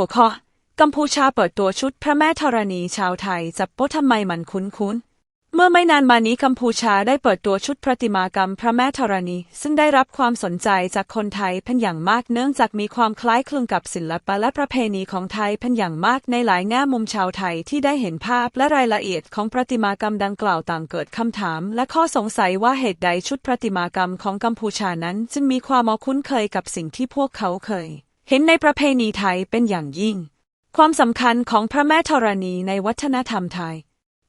หัวข้อ กัมพูชาเปิดตัวชุดพระแม่ธรณีชาวไทยจับโป๊ะทำไมมันคุ้นๆเมื่อไม่นานมานี้กัมพูชาได้เปิดตัวชุดประติมากรรมพระแม่ธรณี ซึ่งได้รับความสนใจจากคนไทยเป็นอย่างมากเนื่องจากมีความคล้ายคลึงกับศิลปะและประเพณีของไทยเป็นอย่างมากในหลายแง่มุมชาวไทยที่ได้เห็นภาพและรายละเอียดของประติมากรรมดังกล่าวต่างเกิดคำถาม และข้อสงสัยว่าเหตุใดชุดประติมากรรมของกัมพูชานั้น จึงมีความคุ้นเคยกับสิ่งที่พวกเขาเคย เห็นในประเพณีไทยเป็นอย่างยิ่ง ความสำคัญของพระแม่ธรณีในวัฒนธรรมไทย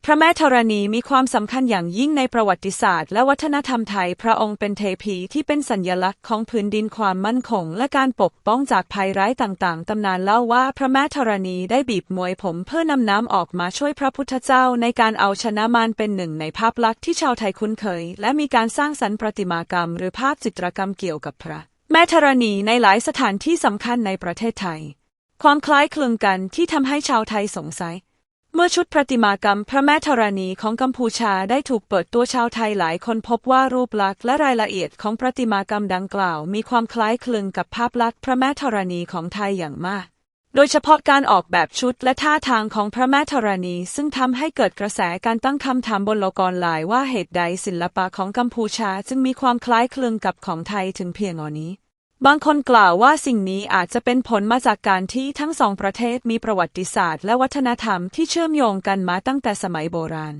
พระแม่ธรณีมีความสำคัญอย่างยิ่งในประวัติศาสตร์ และวัฒนธรรมไทย พระองค์เป็นเทพีที่เป็นสัญญลักษณ์ของพื้นดินความมั่นคง และการปกป้องจากภัยร้ายต่างๆ ตำนานเล่าว่าพระแม่ธรณีได้บีบมวยผมเพื่อนำน้ำออกมาช่วยพระพุทธเจ้าในการเอาชนะมารเป็นหนึ่งในภาพลักษณ์ที่ชาวไทยคุ้นเคย และมีการสร้างสรรค์ประติมากรรม หรือภาพจิตรกรรมเกี่ยวกับพระ แม่ธรณีในหลายสถานที่สำคัญในประเทศไทย ความคล้ายคลึงกันที่ทำให้ชาวไทยสงสัย เมื่อชุดประติมากรรมพระแม่ธรณีของกัมพูชาได้ถูกเปิดตัวชาวไทยหลายคนพบว่ารูปลักษณ์และรายละเอียดของประติมากรรมดังกล่าว มีความคล้ายคลึงกับภาพลักษณ์พระแม่ธรณีของไทยอย่างมาก โดยเฉพาะการออกแบบชุดและท่าทางของพระแม่ธรณี ซึ่งทำให้เกิดกระแสการตั้งคำถามบนโลกออนไลน์ว่าเหตุใดศิลปะของกัมพูชาจึงมีความคล้ายคลึงกับของไทยถึงเพียงอนี้ บางคนกล่าวว่าสิ่งนี้อาจจะเป็นผลมาจากการที่ทั้งสองประเทศมีประวัติศาสตร์และวัฒนธรรมที่เชื่อมโยงกันมาตั้งแต่สมัยโบราณ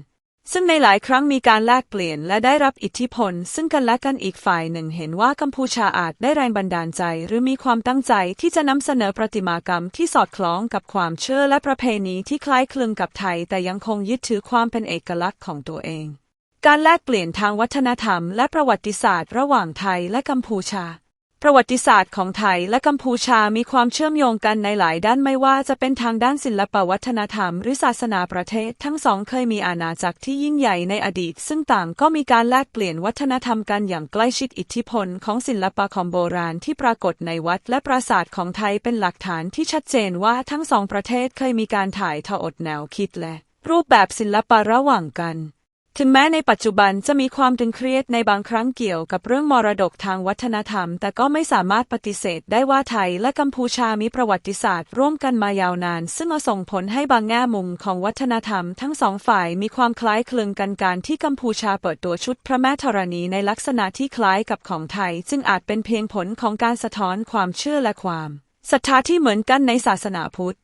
ซึ่งในหลายครั้งมีการแลกเปลี่ยนและได้รับอิทธิพล ซึ่งกันและกันอีกฝ่ายหนึ่งเห็นว่ากัมพูชาอาจได้แรงบันดาลใจ หรือมีความตั้งใจที่จะนำเสนอประติมากรรมที่สอดคล้องกับความเชื่อและประเพณีที่คล้ายคลึงกับไทย แต่ยังคงยึดถือความเป็นเอกลักษณ์ของตัวเอง การแลกเปลี่ยนทางวัฒนธรรม และประวัติศาสตร์ ระหว่างไทยและกัมพูชา ประวัติศาสตร์ของไทยและกัมพูชามีความเชื่อมโยงกันในหลายด้านไม่ว่าจะเป็นทางด้านศิลปวัฒนธรรม หรือศาสนาประเทศ ทั้งสองเคยมีอาณาจักรที่ยิ่งใหญ่ในอดีต ซึ่งต่างก็มีการแลกเปลี่ยนวัฒนธรรมกันอย่างใกล้ชิดอิทธิพลของศิลปะของโบราณที่ปรากฏในวัดและปราสาทของไทยเป็นหลักฐานที่ชัดเจนว่าทั้งสองประเทศเคยมีการถ่ายทอดแนวคิดและรูปแบบศิลปะระหว่างกัน ถึงแม้ในปัจจุบันจะมีความตึงเครียดในบางครั้งเกี่ยวกับเรื่องมรดกทางวัฒนธรรม แต่ก็ไม่สามารถปฏิเสธได้ว่าไทยและกัมพูชามีประวัติศาสตร์ ร่วมกันมายาวนาน ซึ่งส่งผลให้บางแง่มุมของวัฒนธรรม ทั้งสองฝ่ายมีความคล้ายคลึงกันการที่กัมพูชาเปิดตัวชุดพระแม่ธรณีในลักษณะที่คล้ายกับของไทย จึงอาจเป็นเพียงผลของการสะท้อนความเชื่อและความศรัทธาที่เหมือนกันในศาสนาพุทธ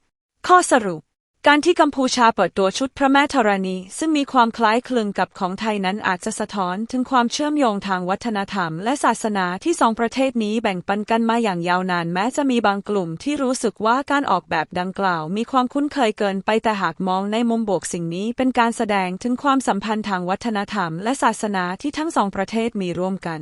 ข้อสรุป การที่กัมพูชาเปิดตัวชุดพระแม่ธรณี ซึ่งมีความคล้ายคลึงกับของไทยนั้นอาจจะสะท้อนถึงความเชื่อมโยงทางวัฒนธรรม และศาสนาที่สองประเทศนี้แบ่งปันกันมาอย่างยาวนานแม้จะมีบางกลุ่มที่รู้สึกว่าการออกแบบดังกล่าว มีความคุ้นเคยเกินไปแต่หากมองในมุมบวกสิ่งนี้เป็นการแสดงถึงความสัมพันธ์ทางวัฒนธรรม และศาสนาที่ทั้งสองประเทศมีร่วมกัน